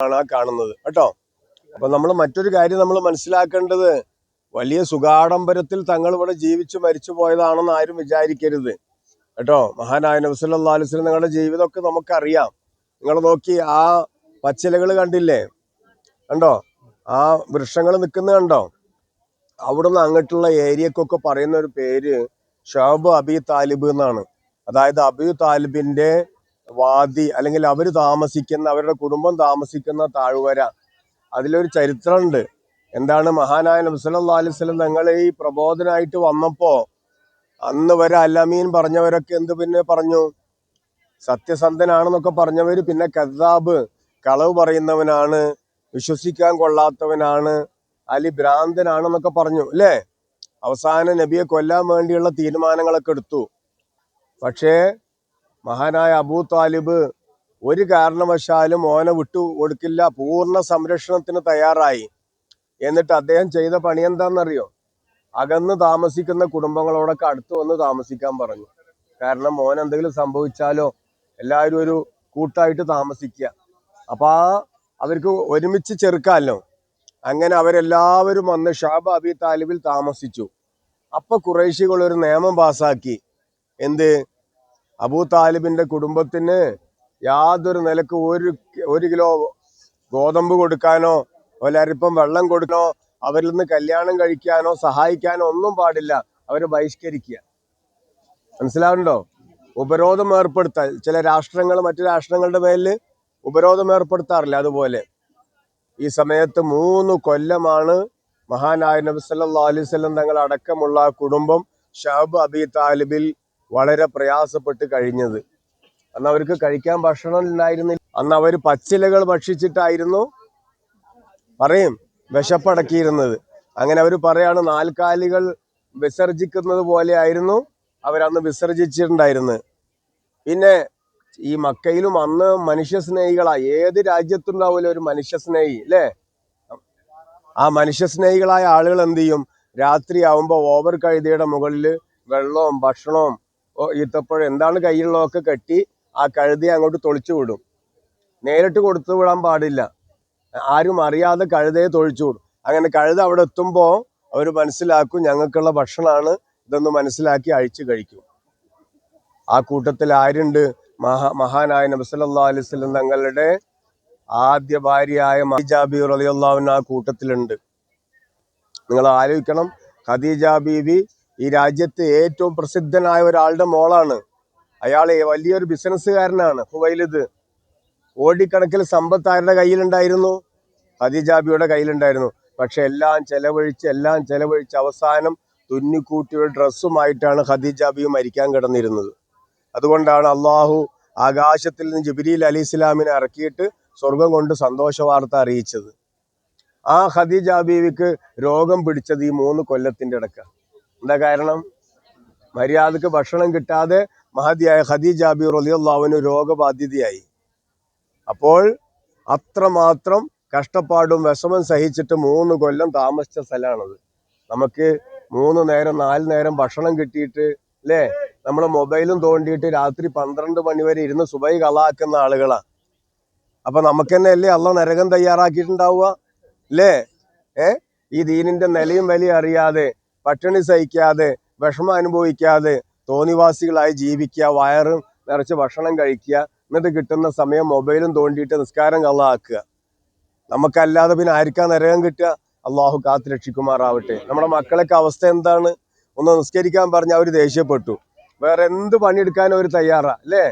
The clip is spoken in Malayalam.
ആണ് ആ കാണുന്നത്. കേട്ടോ? അപ്പൊ നമ്മൾ മറ്റൊരു കാര്യം നമ്മൾ മനസ്സിലാക്കേണ്ടത് വലിയ സുഖാഡംബരത്തിൽ തങ്ങൾ ഇവിടെ ജീവിച്ചു മരിച്ചു പോയതാണെന്ന് ആരും വിചാരിക്കരുത്. കേട്ടോ? മഹാനായ നബ്സല്ലാ അലുസ്ലം നിങ്ങളുടെ ജീവിതമൊക്കെ നമുക്കറിയാം. നിങ്ങൾ നോക്കി ആ പച്ചിലകൾ കണ്ടില്ലേ? കണ്ടോ? ആ വൃക്ഷങ്ങൾ നിൽക്കുന്നത് കണ്ടോ? അവിടുന്ന് അങ്ങോട്ടുള്ള ഏരിയക്കൊക്കെ പറയുന്ന ഒരു പേര് ഷാബ് അബി താലിബ് എന്നാണ്. അതായത് അബി താലിബിന്റെ വാദി അല്ലെങ്കിൽ അവർ താമസിക്കുന്ന അവരുടെ കുടുംബം താമസിക്കുന്ന താഴ്വര. അതിലൊരു ചരിത്രമുണ്ട്. എന്താണ് മഹാനായ നബ്സല്ലാ അലൈവല്ലം തങ്ങൾ ഈ പ്രബോധനായിട്ട് വന്നപ്പോ അന്ന് വരെ അലമീൻ പറഞ്ഞവരൊക്കെ എന്ത് പിന്നെ പറഞ്ഞു? സത്യസന്ധനാണെന്നൊക്കെ പറഞ്ഞവർ പിന്നെ കദാബ് കളവ് പറയുന്നവനാണ് വിശ്വസിക്കാൻ കൊള്ളാത്തവനാണ് അലി ഭ്രാന്തനാണെന്നൊക്കെ പറഞ്ഞു അല്ലേ? അവസാന നബിയെ കൊല്ലാൻ വേണ്ടിയുള്ള തീരുമാനങ്ങളൊക്കെ എടുത്തു. പക്ഷേ മഹാനായ അബൂ താലിബ് ഒരു കാരണവശാലും ഓനെ വിട്ടു കൊടുക്കില്ല പൂർണ സംരക്ഷണത്തിന് തയ്യാറായി. എന്നിട്ട് അദ്ദേഹം ചെയ്ത പണി എന്താണെന്നറിയോ അകന്ന് താമസിക്കുന്ന കുടുംബങ്ങളോടൊക്കെ അടുത്ത് വന്ന് താമസിക്കാൻ പറഞ്ഞു. കാരണം മോൻ എന്തെങ്കിലും സംഭവിച്ചാലോ എല്ലാവരും ഒരു കൂട്ടായിട്ട് താമസിക്കുക. അപ്പൊ ആ അവർക്ക് ഒരുമിച്ച് ചെറുക്കാമല്ലോ അങ്ങനെ അവരെല്ലാവരും വന്ന് ഷാബ് അബി താലിബിൽ താമസിച്ചു. അപ്പൊ കുറേശികൾ ഒരു നിയമം പാസാക്കി. എന്ത്? അബൂ താലിബിന്റെ കുടുംബത്തിന് യാതൊരു നിലയ്ക്ക് ഒരു ഒരു കിലോ ഗോതമ്പ് കൊടുക്കാനോ ഒരരിപ്പം വെള്ളം കൊടുക്കാനോ അവരിൽ നിന്ന് കല്യാണം കഴിക്കാനോ സഹായിക്കാനോ ഒന്നും പാടില്ല. അവരെ ബഹിഷ്കരിക്കുക. മനസ്സിലാവുന്നുണ്ടോ? ഉപരോധം ഏർപ്പെടുത്താൻ ചില രാഷ്ട്രങ്ങൾ മറ്റു രാഷ്ട്രങ്ങളുടെ മേലിൽ ഉപരോധം ഏർപ്പെടുത്താറില്ല അതുപോലെ. ഈ സമയത്ത് മൂന്ന് കൊല്ലമാണ് മഹാനായ നബി സല്ലാ അലൈവല്ലം തങ്ങൾ അടക്കമുള്ള കുടുംബം ഷഹബ് അബി താലിബിൽ വളരെ പ്രയാസപ്പെട്ട് കഴിഞ്ഞത്. അന്ന് അവർക്ക് കഴിക്കാൻ ഭക്ഷണം ഉണ്ടായിരുന്നില്ല അന്ന് അവർ പച്ചിലകൾ ഭക്ഷിച്ചിട്ടായിരുന്നു പറയും വിശപ്പടക്കിയിരുന്നത്. അങ്ങനെ അവർ പറയാണ് നാൽക്കാലികൾ വിസർജിക്കുന്നത് പോലെ ആയിരുന്നു അവരന്ന് വിസർജിച്ചിട്ടുണ്ടായിരുന്നത്. പിന്നെ ഈ മക്കയിലും അന്ന് മനുഷ്യ സ്നേഹികളാ ഏത് രാജ്യത്തുണ്ടാവില്ല ഒരു മനുഷ്യസ്നേഹി അല്ലേ? ആ മനുഷ്യസ്നേഹികളായ ആളുകൾ എന്ത് ചെയ്യും? രാത്രി ആവുമ്പോൾ ഓവർ കഴുതിയുടെ മുകളിൽ വെള്ളവും ഭക്ഷണവും ഈത്തപ്പഴം എന്താണ് കയ്യിലുള്ളതൊക്കെ കെട്ടി ആ കഴുതയെ അങ്ങോട്ട് തൊളിച്ചു വിടും. നേരിട്ട് കൊടുത്തു വിടാൻ പാടില്ല. ആരും അറിയാതെ കഴുതയെ തൊഴിച്ചു വിടും. അങ്ങനെ കഴുത അവിടെ എത്തുമ്പോൾ അവർ മനസ്സിലാക്കും ഞങ്ങൾക്കുള്ള ഭക്ഷണമാണ് ഇതൊന്ന് മനസ്സിലാക്കി അഴിച്ചു കഴിക്കും. ആ കൂട്ടത്തിൽ ആരുണ്ട്? മഹാ മഹാനായ നബ്സല്ലാ അലൈവല്ലം തങ്ങളുടെ ആദ്യ ഭാര്യയായ മഹിജാബി റളിയല്ലാഹുവിന് ആ കൂട്ടത്തിലുണ്ട്. നിങ്ങൾ ആലോചിക്കണം. ഖദീജ ബീവി ഈ രാജ്യത്ത് ഏറ്റവും പ്രസിദ്ധനായ ഒരാളുടെ മോളാണ്. അയാൾ വലിയൊരു ബിസിനസ്സുകാരനാണ്. ഹുവൈലിത് ഓടിക്കണക്കിൽ സമ്പത്ത് ആരുടെ കയ്യിലുണ്ടായിരുന്നു? ഹദിജാബിയുടെ കയ്യിലുണ്ടായിരുന്നു. പക്ഷെ എല്ലാം ചെലവഴിച്ച് എല്ലാം ചെലവഴിച്ച് അവസാനം തുന്നിക്കൂട്ടിയ ഡ്രസ്സുമായിട്ടാണ് ഹദിജാബിയും മരിക്കാൻ കിടന്നിരുന്നത്. അതുകൊണ്ടാണ് അള്ളാഹു ആകാശത്തിൽ നിന്ന് ജിബിരിൽ അലി ഇസ്ലാമിനെ ഇറക്കിയിട്ട് സ്വർഗം കൊണ്ട് സന്തോഷ വാർത്ത അറിയിച്ചത്. ആ ഹദിജാബീവിക്ക് ബീവിക്ക് രോഗം പിടിച്ചത് ഈ മൂന്ന് കൊല്ലത്തിന്റെ ഇടക്ക എന്താ കാരണം? മര്യാദയ്ക്ക് ഭക്ഷണം കിട്ടാതെ മഹതിയായ ഖദീജ റലിയുള്ളാവിന് റലിയുള്ളവന് രോഗബാധിതയായി. അപ്പോൾ അത്രമാത്രം കഷ്ടപ്പാടും വിഷമം സഹിച്ചിട്ട് മൂന്ന് കൊല്ലം താമസിച്ച സ്ഥലമാണത്. നമുക്ക് മൂന്ന് നേരം നാല് നേരം ഭക്ഷണം കിട്ടിയിട്ട് അല്ലേ? നമ്മൾ മൊബൈലും തോണ്ടിയിട്ട് രാത്രി പന്ത്രണ്ട് മണി വരെ ഇരുന്ന് സുബൈ കളാക്കുന്ന ആളുകളാണ് അപ്പൊ നമുക്ക് തന്നെ അല്ലേ അള്ള നരകം തയ്യാറാക്കിയിട്ടുണ്ടാവുക? അല്ലേ? ഏ? ഈ ദീനിന്റെ നിലയും വലിയ അറിയാതെ പട്ടിണി സഹിക്കാതെ വിഷമം അനുഭവിക്കാതെ തോന്നിവാസികളായി ജീവിക്കുക വയറും നിറച്ച് ഭക്ഷണം കഴിക്കുക എന്നിട്ട് കിട്ടുന്ന സമയം മൊബൈലും തോണ്ടിയിട്ട് നിസ്കാരം കള്ളാക്കുക. നമുക്കല്ലാതെ പിന്നെ ആർക്കാ നരകം കിട്ടുക? അള്ളാഹു കാത്ത് രക്ഷിക്കുമാറാവട്ടെ. നമ്മുടെ മക്കളൊക്കെ അവസ്ഥ എന്താണ്? ഒന്ന് നിസ്കരിക്കാൻ പറഞ്ഞ് അവർ ദേഷ്യപ്പെട്ടു. വേറെ എന്ത് പണിയെടുക്കാനും അവർ തയ്യാറാ അല്ലേ?